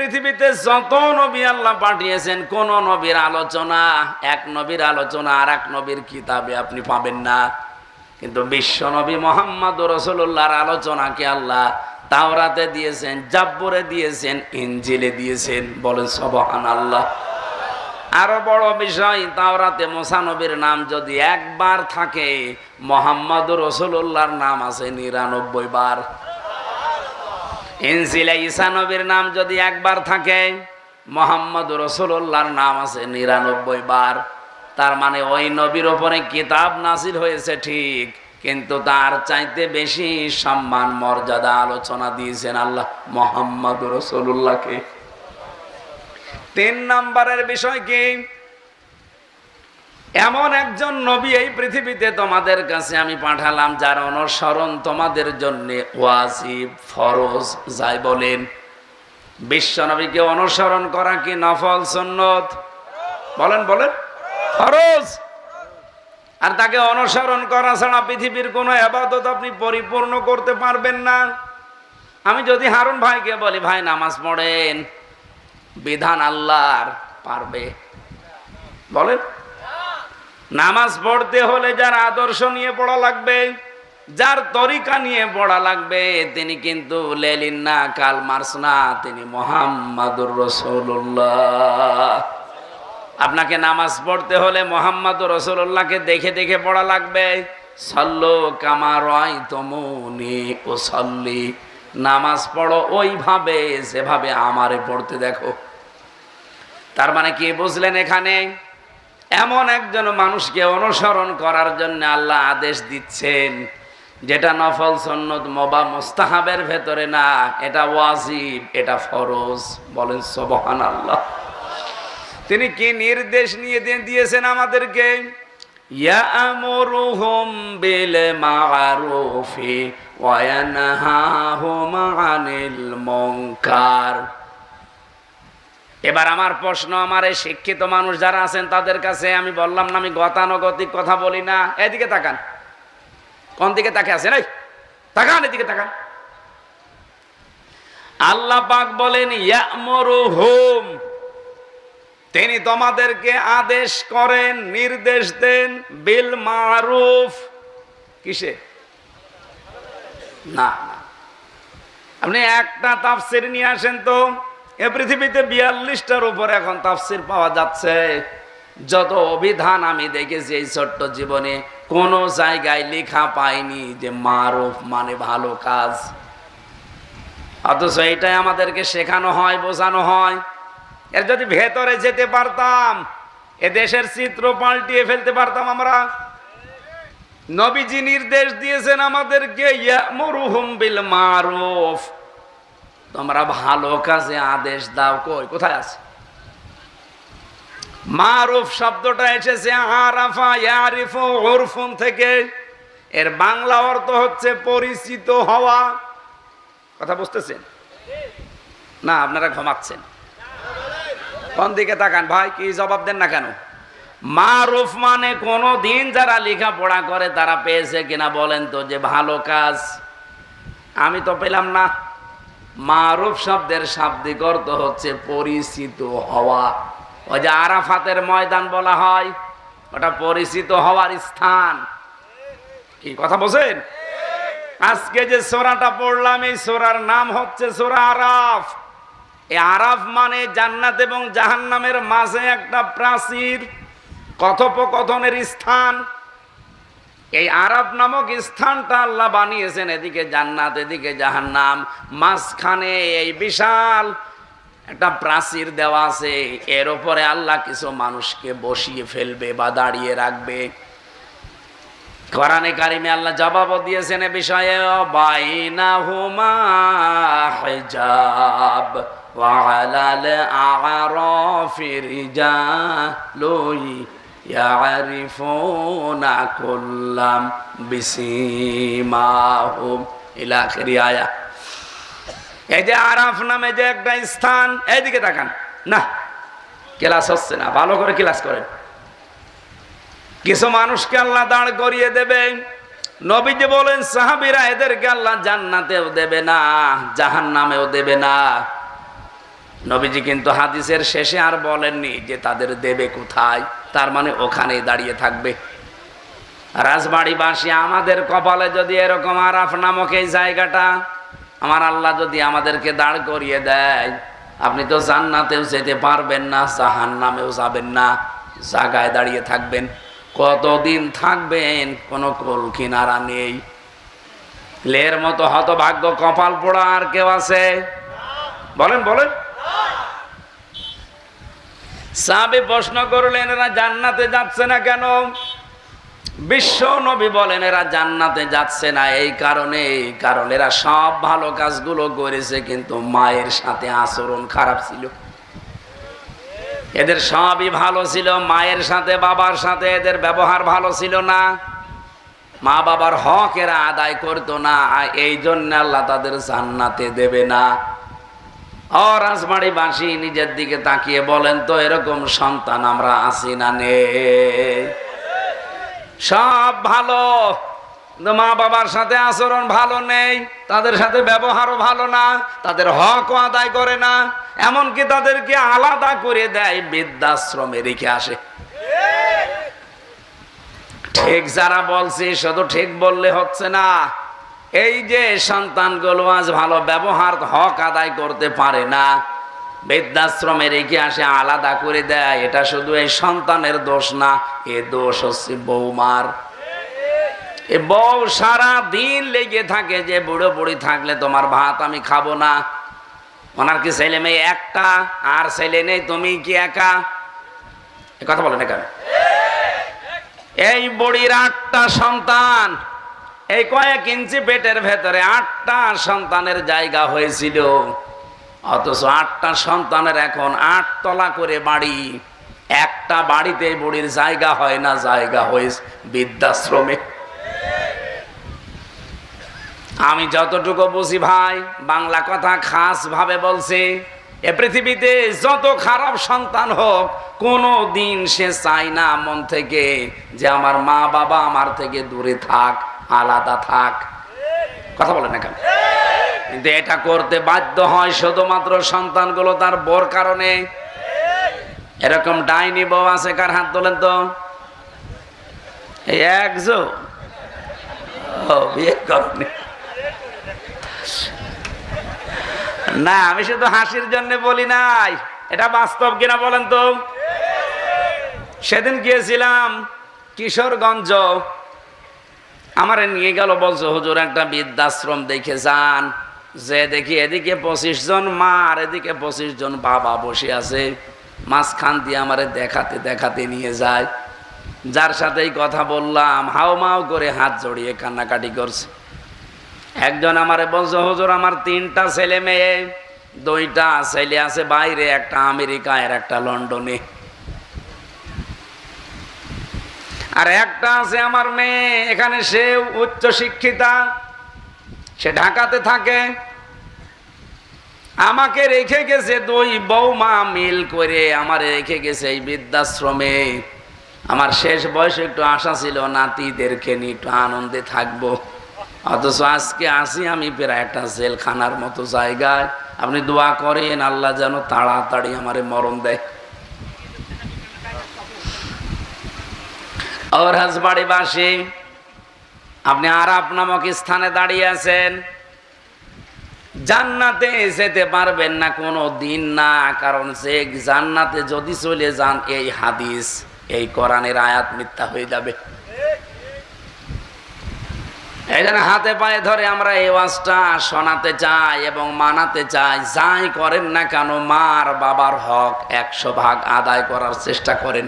পৃথিবীতে যত নবী আল্লাহ পাঠিয়েছেন, কোন নবীর আলোচনা, এক নবীর আলোচনা আর এক নবীর কিতাবে আপনি পাবেন না। কিন্তু বিশ্ব নবী মোহাম্মদ রসুল্লাহর আলোচনাকে আল্লাহ তাওরাতে দিয়েছেন, জাব্বরে দিয়েছেন ইঞ্জিলে দিয়েছেন। বলেন সবহান আল্লাহ আরও বড় বিষয়, তাওরাতে মোসানবীর নাম যদি একবার থাকে মোহাম্মদ রসুল্লাহর নাম আছে নিরানব্বই বার। ইনসিলে ঈসা নবীর নাম যদি একবার থাকে মোহাম্মদ রসুল্লাহর নাম আছে নিরানব্বই বার। তার মানে ওই নবীর ওপরে কিতাব নাসির হয়েছে ঠিক, কিন্তু তার চাইতে বেশি সম্মান, মর্যাদা আলোচনা দিয়েছেন আল্লাহ মোহাম্মদ রসুল্লাহকে তিন নম্বরের বিষয় কি? এমন একজন নবী এই পৃথিবীতে তোমাদের কাছে আমি পাঠালাম, যার অনুসরণ তোমাদের জন্য ওয়াজিব, ফরজ, যাই বলেন। বিশ্ব নবীকে অনুসরণ করা কি নফল, সুন্নত? বলেন বলেন। ফরজ। আর তাকে অনুসরণ করা ছাড়া পৃথিবীর কোনো আবাদত আপনি পরিপূর্ণ করতে পারবেন না। আমি যদি হারুন ভাইকে বলি, ভাই, নামাজ পড়েন। বিধান আল্লাহর, পারবে। বলেন। নামাজ পড়তে হলে যার আদর্শ নিয়ে পড়া লাগবে, যার তরিকা নিয়ে পড়া লাগবে, তিনি কিন্তু লেলিন না, কাল মার্স না, তিনি মোহাম্মদুর রসুল্লাহ আপনাকে নামাজ পড়তে হলে মোহাম্মদ রসুল্লাহকে দেখে দেখে পড়া লাগবে, সল্লো কামার ও সল্লি নামাজ পড়ো ওইভাবে, যেভাবে আমারে পড়তে দেখো। তার মানে কি বুঝলেন এখানে? এমন একজন মানুষকে অনুসরণ করার জন্য আল্লাহ আদেশ দিচ্ছেন, যেটা নফল সন্নত মোবা মোস্তাহাবের ভেতরে না, এটা ওয়াজিব, এটা ফরজ। বলেন সবহান আল্লাহ তিনি কি নির্দেশ নিয়ে দিয়েছেন আমাদেরকে? ওয়া ইয়ানহাহুম আনিল মুনকার। এবার আমার প্রশ্ন, আমার এই শিক্ষিত মানুষ যারা আছেন তাদের কাছে আমি বললাম না, আমি গতানুগতিক কথা বলি না। এদিকে তাকান। কোন দিকে তাকে আছে এই, তাকান এদিকে, তাকান। আল্লাহ পাক বলেন, ইয়ামুরুহুম। তিনি তোমাদেরকে আদেশ করেন, নির্দেশ দেন, বিল মারুফ। কিসে? না। আপনি একটা তাফসির নিয়ে আসেন তো। এ পৃথিবীতে বিয়াল্লিশটার উপর এখন তাফসির পাওয়া যাচ্ছে। যত অভিধান আমি দেখেছি এই ছোট্ট জীবনে, কোনো জায়গায় লেখা পাইনি যে মারুফ মানে ভালো কাজ। অথচ এইটাই আমাদেরকে শেখানো হয়, বোঝানো হয়। এর যদি ভেতরে যেতে পারতাম, এ দেশের চিত্র পাল্টিয়ে ফেলতে পারতাম আমরা। নবীজি নির্দেশ দিয়েছেন আমাদেরকে, ইয়ামুরুহুম বিল মারুফ। তোমরা ভালো কাজে আদেশ দাও, কই? কোথায় আছে? মারুফ শব্দটা এসেছে আরাফা, ইয়ারিফু, উরফুন থেকে। এর বাংলা অর্থ হচ্ছে পরিচিত হওয়া। কথা বুঝতেছেন? না, আপনারা ঘুমাচ্ছেন। কোন দিকে তাকান? ভাই, কি জবাব দেন না কেন? মারুফ মানে কোনো দিন যারা লেখাপড়া করে তারা পেয়েছে কিনা বলেন তো যে ভালো কাজ। আমি তো পেলাম না। মারুফ শব্দের শাব্দিক অর্থ হচ্ছে পরিচিত হওয়া। ওই যে আরাফাতের ময়দান বলা হয়, ওটা পরিচিত হওয়ার স্থান। কি, কথা বলছেন? আজকে যে সোরাটা পড়লাম, এই সোরার নাম হচ্ছে সোরা আরাফ। এই আরাফ মানে জান্নাত এবং জাহান্নামের মাঝে একটা প্রাচীর, কথোপকথনের স্থান। এই আরব নামক স্থানটা আল্লাহ বানিয়েছেন, এদিকে জান্নাত, এদিকে জাহান্নাম। মাঝখানে এই বিশাল একটা প্রাচীর দেওয়া আছে, এর উপরে আল্লাহ কিছু মানুষকে বসিয়ে ফেলবে বা দাঁড়িয়ে রাখবে। কোরআনে কারিমে আল্লাহ জবাবও দিয়েছেন এ বিষয়ে বাইনা হুমা হিজাব ওয়ালাল আরাফি রিজালুই ইয়ারিফুনা কুল্লাম বিসিমাহুম। ইলা আখিরি আয়া। এই যে আরাফ নামে যে একটা স্থান, এইদিকে তাকান। না, ক্লাস হচ্ছে না, ভালো করে ক্লাস করেন। কিছু মানুষকে আল্লাহ দাঁড় করিয়ে দেবে। নবীজি বলেন, সাহাবিরা এদেরকে আল্লাহ জান্নাতেও দেবে না জাহান নামেও দেবে না। নবীজি কিন্তু হাদিসের শেষে আর বলেননি যে তাদের দেবে কোথায়। তার মানে ওখানেই দাঁড়িয়ে থাকবে। রাজবাড়িবাসী, আমাদের কপালে যদি এরকম আরাফ নামক এই জায়গাটা, আমার আল্লাহ যদি আমাদেরকে দাঁড় করিয়ে দেয়, আপনি তো জান্নাতেও যেতে পারবেন না জাহান নামেও যাবেন না, জায়গায় দাঁড়িয়ে থাকবেন। কতদিন থাকবেন, কোনো কোল কিনারা নেই। লের মতো হতভাগ্য কপাল পোড়া আর কেউ আছে? বলেন বলেন। সাহাবি প্রশ্ন করলেন, এরা জান্নাতে যাচ্ছে না কেন? বিশ্ব নবী বলেন, এরা জান্নাতে যাচ্ছে না, এই কারণে, এই কারণ এরা সব ভালো কাজগুলো করেছে, কিন্তু মায়ের সাথে আচরণ খারাপ ছিল। এদের সবই ভালো ছিল, মায়ের সাথে, বাবার সাথে এদের ব্যবহার ভালো ছিল না। মা বাবার হক এরা আদায় করতো না এই জন্য আল্লাহ তাদের জান্নাতে দেবে না। ও রাজবাড়ি বাসী নিজের দিকে তাকিয়ে বলেন তো, এরকম সন্তান আমরা আছি না নে? সব ভালো। মা বাবার সাথে আচরণ ভালো নেই, তাদের সাথে ব্যবহারও ভালো না, তাদের হকও আদায় করে না, এমনকি তাদেরকে আলাদা করে দেয় বৃদ্ধাশ্রমে রেখে আসে। ঠিক যারা বলছে, শুধু ঠিক বললে হচ্ছে না। এই যে সন্তানগুলো আজ ভালো ব্যবহার হক আদায় করতে পারে না বৃদ্ধাশ্রমে রেখে আসে আলাদা করে দেয়, এটা শুধু এই সন্তানের দোষ না, এ দোষ হচ্ছে বৌমার। এ বউ সারা দিন লেগে থাকে যে বুড়ো বুড়ি থাকলে তোমার ভাত আমি খাব না। ওনার কি ছেলে মেয়ে একটা, আর ছেলে নেই, তুমি কি একা? কথা বলে না কেন এই বুড়ির আটটা সন্তান এই কয়েক ইঞ্চি পেটের ভেতরে আটটা সন্তানের জায়গা হয়েছিল। অথচ আটটা সন্তানের এখন আট তলা করে বাড়ি। একটা বাড়িতে বুড়ির জায়গা হয় না, জায়গা হয়েছে বৃদ্ধাশ্রমে। আমি যতটুকু বুঝি ভাই, বাংলা কথা খাস ভাবে বলছি, এ পৃথিবীতে যত খারাপ সন্তান হোক, কোনো দিন সে চায় না মন থেকে যে আমার মা বাবা আমার থেকে দূরে থাক। আলাদা থাক। কথা বলেন না কেন? কিন্তু এটা করতে বাধ্য হয় শুধুমাত্র সন্তানগুলো তার বোর কারণে। এরকম ডাইনি বউ আছে, কার হাত তোলেন তো? না, আমি শুধু হাসির জন্য বলি নাই। এটা বাস্তব কিনা বলেন তো? সেদিন গিয়েছিলাম কিশোরগঞ্জ। আমারে নিয়ে গেল, বলছো, হুজুর, একটা বৃদ্ধাশ্রম দেখে যান। যে দেখি এদিকে পঁচিশ জন মা আর এদিকে পঁচিশ জন বাবা বসে আছে। মাঝখান দিয়ে আমারে দেখাতে দেখাতে নিয়ে যায়। যার সাথেই কথা বললাম, হাও মাও করে হাত জড়িয়ে কান্নাকাটি করছে। একজন আমারে বলছে, হুজুর, আমার তিনটা ছেলে মেয়ে, দুইটা ছেলে আছে বাইরে, একটা আমেরিকায় আর একটা লন্ডনে। আর একটা আছে আমার মেয়ে, এখানে সে উচ্চ শিক্ষিতা, সে ঢাকাতে থাকে। আমাকে রেখে গেছে দুই বৌমা মিল করে, আমার রেখে গেছে এই বৃদ্ধাশ্রমে। আমার শেষ বয়সে একটু আশা ছিল, নাতিদেরকে নিয়ে একটু আনন্দে থাকব। অথচ আজকে আসি আমি প্রায় একটা জেলখানার মতো জায়গায়। আপনি দোয়া করেন, আল্লাহ যেন তাড়াতাড়ি আমারে মরণ দেয়। ওর হাজবাড়ি বাসী, আপনি আরাপ নামক স্থানে দাঁড়িয়ে আছেন। জান্নাতে যেতে পারবেন না, কোনো দিন না, কারণ সে জান্নাতে যদি চলে যান, এই হাদিস, এই কোরআনের আয়াত মিথ্যা হয়ে যাবে। জন্য হাতে পায়ে ধরে আমরা এই ওয়াজটা শোনাতে চাই এবং মানাতে চাই, যাই করেন না কেন, মার বাবার হক একশো ভাগ আদায় করার চেষ্টা করেন।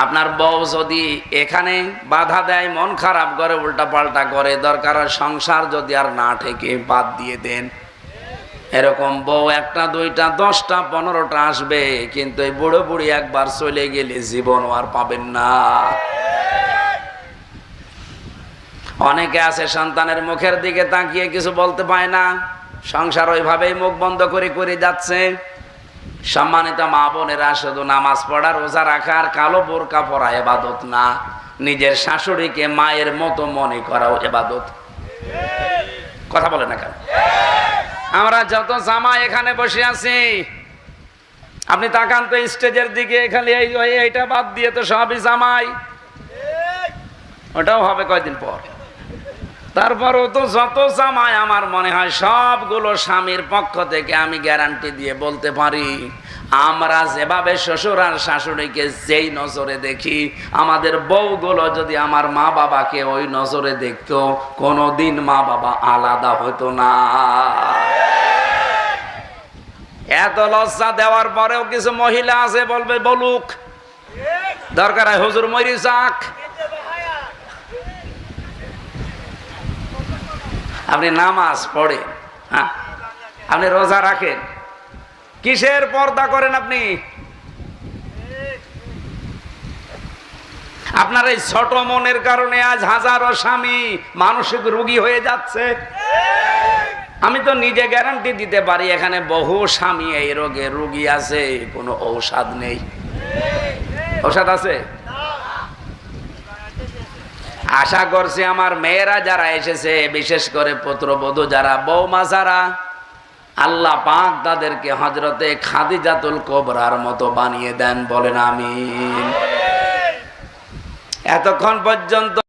আপনার বউ যদি এখানে বাধা দেয়, মন খারাপ করে, উল্টা পাল্টা করে, দরকার সংসার যদি আর না ঠেকে, বাদ দিয়ে দেন। এরকম বউ একটা, দুইটা, দশটা, পনেরোটা আসবে, কিন্তু এই বুড়ো বুড়ি একবার চলে গেলে জীবন আর পাবেন না। অনেকে আছে সন্তানের মুখের দিকে তাকিয়ে কিছু বলতে পায় না। সংসার ওইভাবেই মুখ বন্ধ করে করে যাচ্ছে। সম্মানিত মা বোনেরা, শুধু নামাজ পড়া, রোজা রাখার কালো বোরকা পরা এবাদত না। নিজের শাশুড়িকে মায়ের মতো মনে করাও এবাদত। কথা বলে না কেন? আমরা যত জামা এখানে বসে আছি, আপনি তাকান তো স্টেজের দিকে, খালি এই এইটা বাদ দিয়ে তো সবই জামাই। ওটাও হবে কয়দিন পর? তারপরও তো যত জামাই আমার মনে হয় সবগুলো স্বামীর পক্ষ থেকে আমি গ্যারান্টি দিয়ে বলতে পারি। আমরা যেভাবে শ্বশুর আর শাশুড়িকে যেই নজরে দেখি, আমাদের বউগুলো যদি আমার মা বাবাকে ওই নজরে দেখতো, কোনোদিন মা বাবা আলাদা হতো না। এত লজ্জা দেওয়ার পরেও কিছু মহিলা আছে বলবে, বলুক। দরকার হয় হুজুর মরি যাক আপনি নামাজ পড়েন হ্যাঁ? আপনি রোজা রাখেন। কিসের পর্দা করেন আপনি? আপনার এই ছোট মনের কারণে আজ হাজারো স্বামী মানসিক রুগী হয়ে যাচ্ছে। আমি তো নিজে গ্যারান্টি দিতে পারি, এখানে বহু স্বামী এই রোগে রুগী আছে, কোনো ঔষধ নেই। ঔষধ আছে? আশা করছি আমার মেয়েরা যারা এসেছে, বিশেষ করে পুত্রবধূ যারা, বৌমা যারা, আল্লাহ পাক তাদেরকে হজরতে খাদিজাতুল কোবরার মতো বানিয়ে দেন, বলেন আমি এতক্ষণ পর্যন্ত